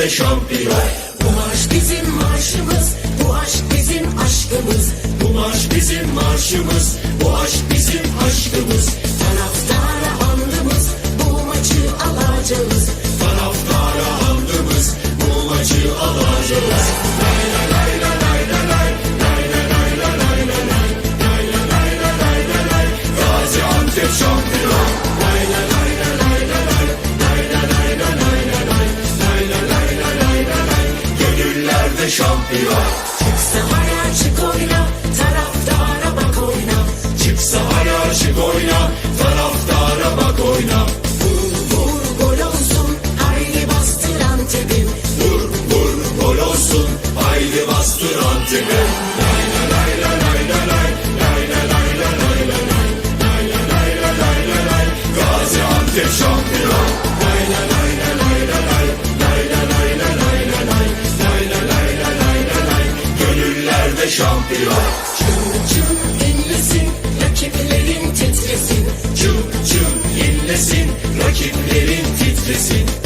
Gönüllerde şampiyon Bu marş bizim marşımız, bu aşk bizim aşkımız. Bu marş bizim marşımız Bu aşk bizim aşkımız Taraftara andımız, bu maçı alacağız. Taraftara andımız Bu maçı alacağız Gaziantep şampiyon Şampiyon Sahaya çık oyna, taraftara bak oyna. Çık sahaya çık oyna Taraftara bak oyna gol olsun, haydi bastır Antep'im. Vur vur gol olsun Haydi bastır Antep'e Gaziantep şampiyon Şampiyon Çın inlesin, rakiplerin titresin. Çın çın yenilesin Rakiplerin titresin